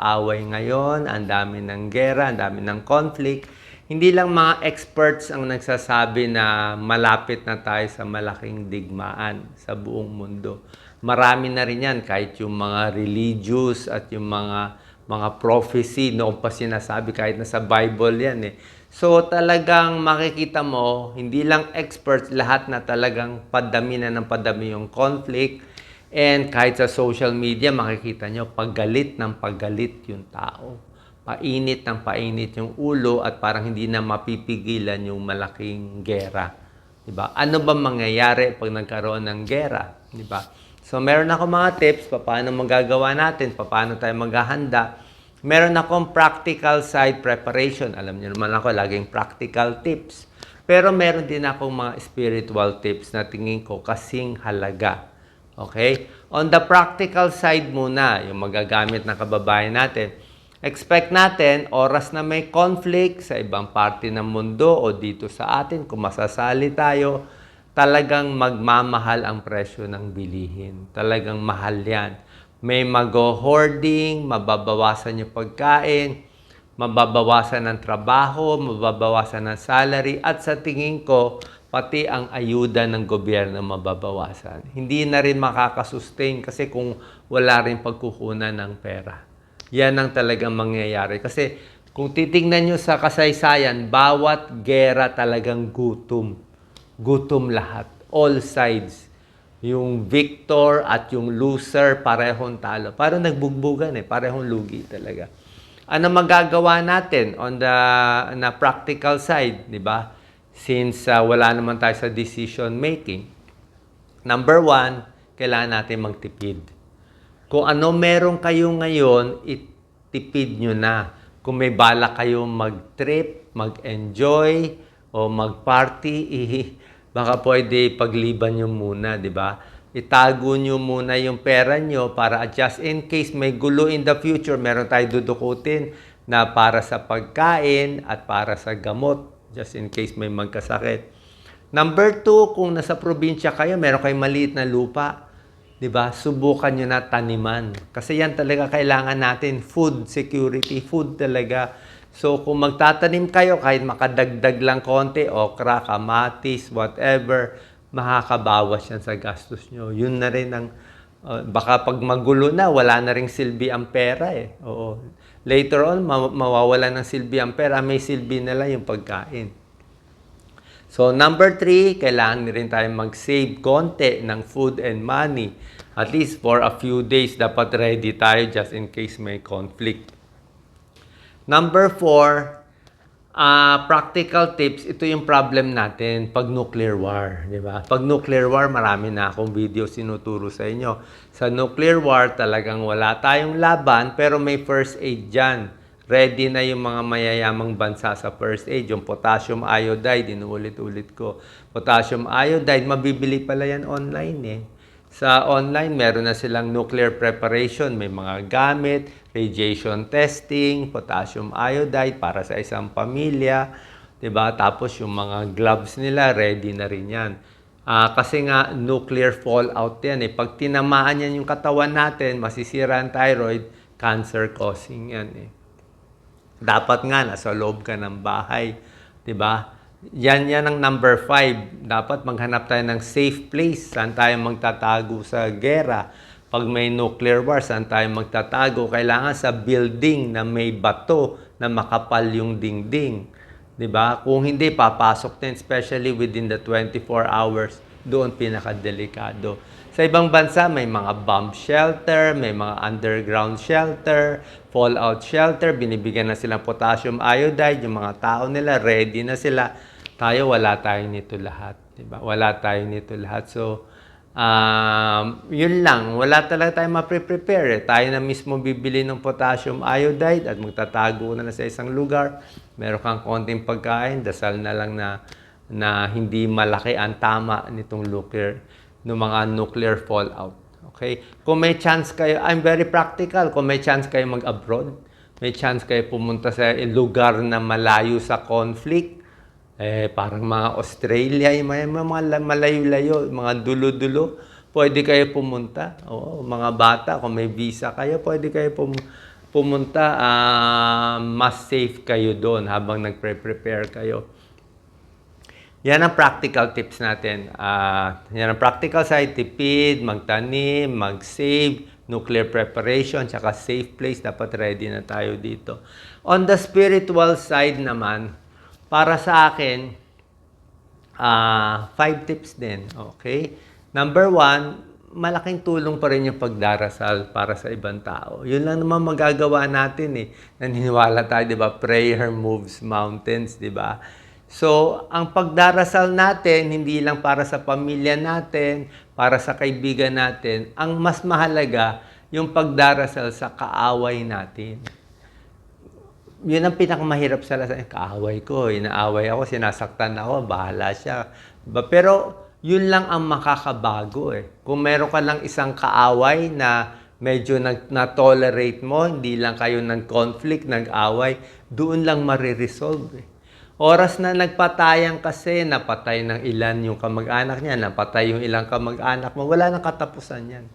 away ngayon, ang dami ng gera, ang dami ng conflict. Hindi lang mga experts ang nagsasabi na malapit na tayo sa malaking digmaan sa buong mundo. Marami na rin yan, kahit yung mga religious at yung mga mga prophecy noong pa sinasabi kahit na sa Bible yan eh. So talagang makikita mo, hindi lang experts, lahat na talagang padami na ng padami yung conflict. And kahit sa social media, makikita nyo, paggalit ng paggalit yung tao. Painit ng painit yung ulo at parang hindi na mapipigilan yung malaking gera. Diba? Ano ba mangyayari pag nagkaroon ng gera? Diba? So, meron ako mga tips paano magagawa natin, paano tayo maghahanda. Meron akong practical side preparation. Alam niyo naman ako, laging practical tips. Pero meron din akong mga spiritual tips na tingin ko kasing halaga. Okay? On the practical side muna, yung magagamit ng kababayan natin, expect natin oras na may conflict sa ibang parte ng mundo o dito sa atin, kung masasali tayo, talagang magmamahal ang presyo ng bilihin. Talagang mahal yan. May mag-hoarding, mababawasan yung pagkain, mababawasan ng trabaho, mababawasan ng salary, at sa tingin ko, pati ang ayuda ng gobyerno mababawasan. Hindi na rin makakasustain kasi kung wala rin pagkukunan ng pera. Yan ang talagang mangyayari. Kasi kung titingnan nyo sa kasaysayan, bawat gera talagang gutom. Gutom lahat. All sides. Yung victor at yung loser, parehong talo. Parang nagbugbugan eh. Parehong lugi talaga. Ano magagawa natin on the na practical side, di ba? Since uh, wala naman tayo sa decision making. Number one, kailangan natin magtipid. Kung ano meron kayo ngayon, itipid nyo na. Kung may bala kayo mag-trip, mag-enjoy, o mag-party, eh, baka pwede pagliban nyo muna, di ba? Itago nyo muna yung pera nyo para just in case may gulo in the future, meron tayo dudukutin na para sa pagkain at para sa gamot, just in case may magkasakit. Number two, kung nasa probinsya kayo, meron kayong maliit na lupa, 'di ba? Subukan niyo na taniman. Kasi yan talaga kailangan natin, food security, food talaga. So kung magtatanim kayo kahit makadagdag lang konti, okra, kamatis, whatever, makakabawas yan sa gastos nyo. Yun na rin ang uh, baka pag magulo na, wala na ring silbi ang pera eh. Oo. Later on, ma- mawawala ng silbi ang pera, may silbi na lang yung pagkain. So, number three, kailangan rin tayo mag-save konti ng food and money. At least for a few days, dapat ready tayo just in case may conflict. Number four, ah practical tips. Ito yung problem natin pag nuclear war. Di ba? Pag nuclear war, marami na akong video sinuturo sa inyo. Sa nuclear war, talagang wala tayong laban, pero may first aid dyan ready na yung mga mayayamang bansa sa first aid. Yung potassium iodide, inuulit-ulit ko. Potassium iodide, mabibili pala yan online eh. Sa online, meron na silang nuclear preparation. May mga gamit, radiation testing, potassium iodide para sa isang pamilya. 'di ba? Tapos yung mga gloves nila, ready na rin yan. Ah, kasi nga, nuclear fallout yan eh. Pag tinamaan yan yung katawan natin, masisira ang thyroid, cancer causing yan eh dapat nga nasa loob ka ng bahay, 'di ba? Yan yan ang number five. Dapat maghanap tayo ng safe place saan tayo magtatago sa gera. Pag may nuclear war, saan tayo magtatago? Kailangan sa building na may bato na makapal yung dingding. 'Di ba? Kung hindi papasok din especially within the 24 hours, doon pinakadelikado. Sa ibang bansa, may mga bomb shelter, may mga underground shelter, fallout shelter, binibigyan na silang potassium iodide, yung mga tao nila, ready na sila. Tayo, wala tayo nito lahat. Diba? Wala tayo nito lahat. So, um, yun lang. Wala talaga tayo mapre-prepare. Eh. Tayo na mismo bibili ng potassium iodide at magtatago na, na sa isang lugar. Meron kang konting pagkain, dasal na lang na na hindi malaki ang tama nitong nuclear ng mga nuclear fallout. Okay? Kung may chance kayo, I'm very practical, kung may chance kayo mag-abroad, may chance kayo pumunta sa lugar na malayo sa conflict, eh, parang mga Australia, yung mga, malayo-layo, mga dulo-dulo, pwede kayo pumunta. Oo, mga bata, kung may visa kayo, pwede kayo pum pumunta, ah, mas safe kayo doon habang nagpre-prepare kayo. Yan ang practical tips natin. Ah, yan ang practical side, tipid, magtanim, mag-save, nuclear preparation, tsaka safe place, dapat ready na tayo dito. On the spiritual side naman, para sa akin, ah five tips din. Okay? Number one, malaking tulong pa rin yung pagdarasal para sa ibang tao. Yun lang naman magagawa natin eh. Naniniwala tayo, di ba? Prayer moves mountains, di ba? So, ang pagdarasal natin, hindi lang para sa pamilya natin, para sa kaibigan natin, ang mas mahalaga, yung pagdarasal sa kaaway natin yun ang pinakamahirap sa lahat. Kaaway ko, inaaway ako, sinasaktan ako, bahala siya. Pero yun lang ang makakabago eh. Kung meron ka lang isang kaaway na medyo nag, na-tolerate mo, hindi lang kayo ng conflict, nag-away, doon lang mariresolve eh. Oras na nagpatayan kasi, napatay ng ilan yung kamag-anak niya, napatay yung ilang kamag-anak mo, wala nang katapusan yan.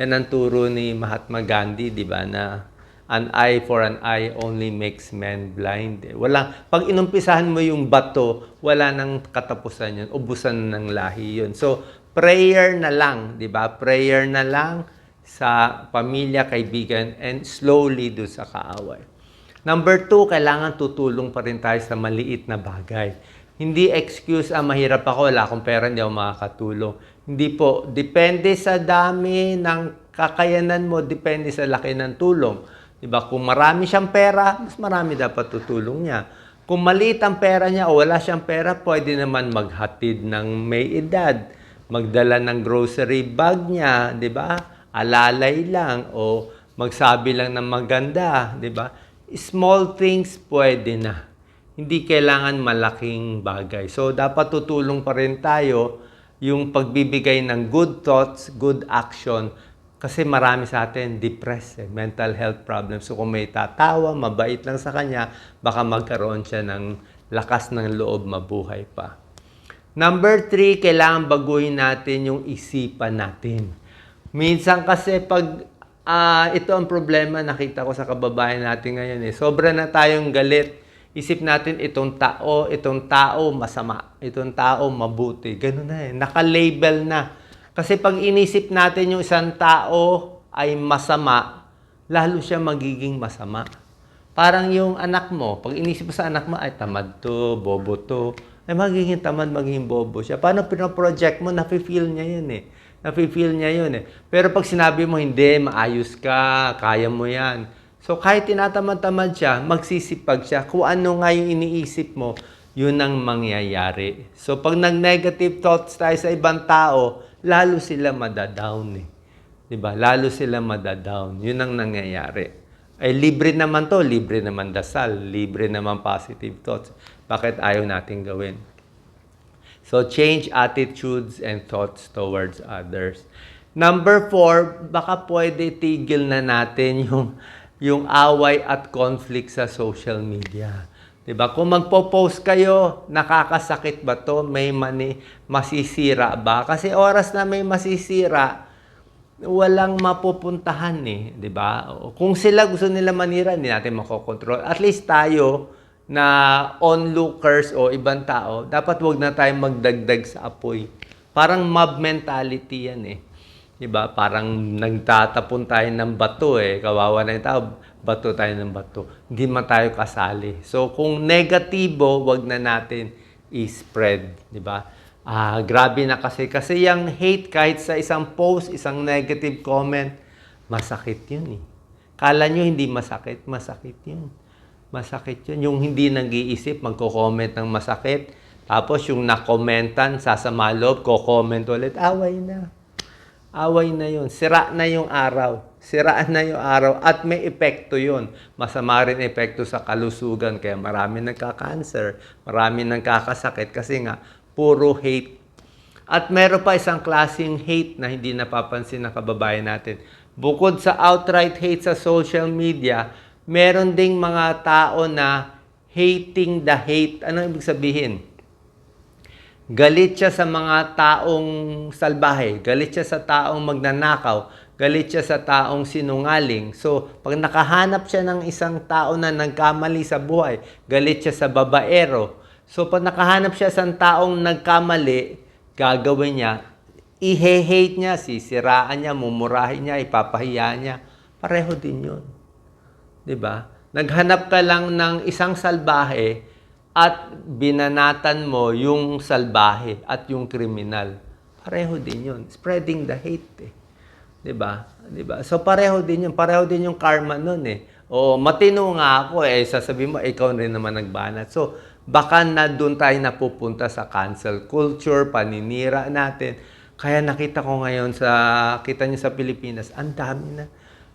Yan ang turo ni Mahatma Gandhi, di ba, na an eye for an eye only makes men blind. Eh. Wala, pag inumpisahan mo yung bato, wala nang katapusan yun. Ubusan ng lahi yun. So, prayer na lang, di ba? Prayer na lang sa pamilya, kaibigan, and slowly do sa kaaway. Number two, kailangan tutulong pa rin tayo sa maliit na bagay. Hindi excuse, ah, mahirap ako, wala akong pera, hindi ako makakatulong. Hindi po. Depende sa dami ng kakayanan mo, depende sa laki ng tulong. Diba? Kung marami siyang pera, mas marami dapat tutulong niya. Kung maliit ang pera niya o wala siyang pera, pwede naman maghatid ng may edad, magdala ng grocery bag niya, di ba? Alalay lang o magsabi lang ng maganda, di ba? Small things pwede na. Hindi kailangan malaking bagay. So, dapat tutulong pa rin tayo yung pagbibigay ng good thoughts, good action, kasi marami sa atin depressed, eh, mental health problems. So kung may tatawa, mabait lang sa kanya, baka magkaroon siya ng lakas ng loob mabuhay pa. Number three, kailangan baguhin natin yung isipan natin. Minsan kasi pag ah, ito ang problema nakita ko sa kababayan natin ngayon eh. Sobra na tayong galit. Isip natin itong tao, itong tao masama, itong tao mabuti. Ganun na eh. Naka-label na. Kasi pag inisip natin yung isang tao ay masama, lalo siya magiging masama. Parang yung anak mo, pag inisip mo sa anak mo, ay tamad to, bobo to, ay magiging tamad, magiging bobo siya. Paano pinaproject mo, nafe-feel niya yun eh. Nafe-feel niya yun eh. Pero pag sinabi mo, hindi, maayos ka, kaya mo yan. So kahit tinatamad-tamad siya, magsisipag siya. Kung ano nga yung iniisip mo, yun ang mangyayari. So pag nag-negative thoughts tayo sa ibang tao, lalo sila madadown eh. 'Di ba? Lalo sila madadown. 'Yun ang nangyayari. Eh libre naman 'to, libre naman dasal, libre naman positive thoughts. Bakit ayaw nating gawin? So change attitudes and thoughts towards others. Number four, baka pwede tigil na natin yung yung away at conflict sa social media. 'Di ba? Kung magpo-post kayo, nakakasakit ba 'to? May mani masisira ba? Kasi oras na may masisira, walang mapupuntahan eh, 'di ba? Kung sila gusto nila manira, hindi natin makokontrol. At least tayo na onlookers o ibang tao, dapat wag na tayong magdagdag sa apoy. Parang mob mentality yan eh. 'Di ba? Parang nagtatapon tayo ng bato eh. Kawawa na yung tao bato tayo ng bato. Hindi man tayo kasali. So, kung negatibo, wag na natin i-spread. Di ba? Ah, grabe na kasi. Kasi yung hate, kahit sa isang post, isang negative comment, masakit yun eh. Kala nyo hindi masakit, masakit yun. Masakit yun. Yung hindi nag-iisip, magko-comment ng masakit. Tapos yung nakomentan, sasama loob, ko-comment ulit, away na. Away na yun. Sira na yung araw. Siraan na yung araw. At may epekto yun. Masama rin epekto sa kalusugan. Kaya marami nagka-cancer. Marami nagkakasakit. Kasi nga, puro hate. At meron pa isang klaseng hate na hindi napapansin ng kababayan natin. Bukod sa outright hate sa social media, meron ding mga tao na hating the hate. Ano ibig sabihin? Galit siya sa mga taong salbahe. Galit siya sa taong magnanakaw. galit siya sa taong sinungaling. So, pag nakahanap siya ng isang tao na nagkamali sa buhay, galit siya sa babaero. So, pag nakahanap siya sa taong nagkamali, gagawin niya, ihe-hate niya, sisiraan niya, mumurahin niya, ipapahiya niya. Pareho din yun. 'Di ba? Naghanap ka lang ng isang salbahe at binanatan mo yung salbahe at yung kriminal. Pareho din 'yun. Spreading the hate eh. 'Di ba? 'Di ba? So pareho din 'yun, pareho din yung karma nun eh. O matino nga ako eh, sasabihin mo ikaw rin naman nagbanat. So baka na doon tayo napupunta sa cancel culture, paninira natin. Kaya nakita ko ngayon sa kita niyo sa Pilipinas, ang dami na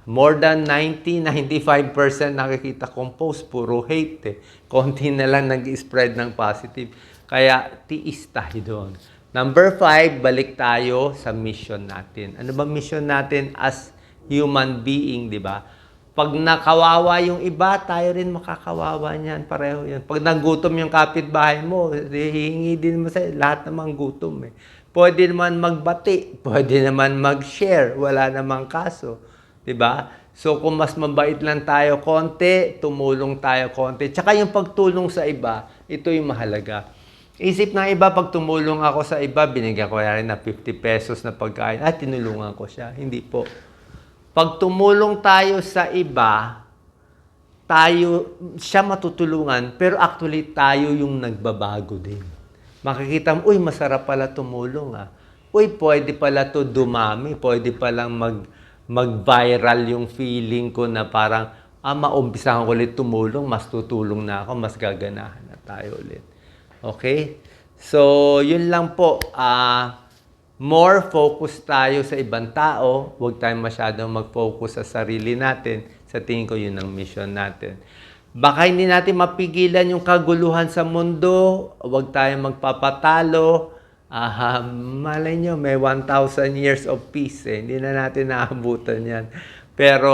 More than 90-95% nakikita kong post, puro hate eh. Konti na lang nag-spread ng positive. Kaya tiis tayo doon. Number five, balik tayo sa mission natin. Ano ba mission natin as human being, di ba? Pag nakawawa yung iba, tayo rin makakawawa niyan. Pareho yan. Pag nagutom yung kapitbahay mo, hihingi din mo sa lahat namang gutom eh. Pwede naman magbati, pwede naman mag-share, wala namang kaso. 'Di ba? So kung mas mabait lang tayo konti, tumulong tayo konti. Tsaka yung pagtulong sa iba, ito yung mahalaga. Isip ng iba, pag tumulong ako sa iba, binigyan ko rin na 50 pesos na pagkain, at tinulungan ko siya. Hindi po. Pag tumulong tayo sa iba, tayo, siya matutulungan, pero actually tayo yung nagbabago din. Makikita mo, uy, masarap pala tumulong ah. Uy, pwede pala to dumami, pwede palang mag, mag-viral yung feeling ko na parang, ah, maumpisahan ko ulit tumulong, mas tutulong na ako, mas gaganahan na tayo ulit. Okay? So, yun lang po. Ah, more focus tayo sa ibang tao. Huwag tayong masyadong mag-focus sa sarili natin. Sa tingin ko, yun ang mission natin. Baka hindi natin mapigilan yung kaguluhan sa mundo. Huwag tayong magpapatalo. Ah, malay nyo, may 1,000 years of peace eh. Hindi na natin naabutan yan. Pero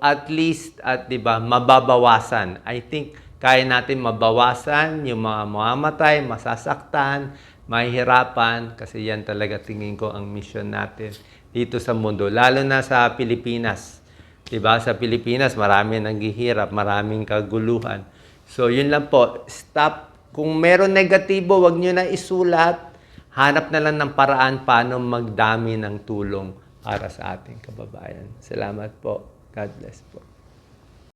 at least, at di ba, mababawasan. I think kaya natin mabawasan yung mga mamamatay, masasaktan, mahihirapan, kasi yan talaga tingin ko ang mission natin dito sa mundo. Lalo na sa Pilipinas. Di ba? Sa Pilipinas, marami nanghihirap, maraming kaguluhan. So, yun lang po. Stop. Kung meron negatibo, wag nyo na isulat hanap na lang ng paraan paano magdami ng tulong para sa ating kababayan. Salamat po. God bless po.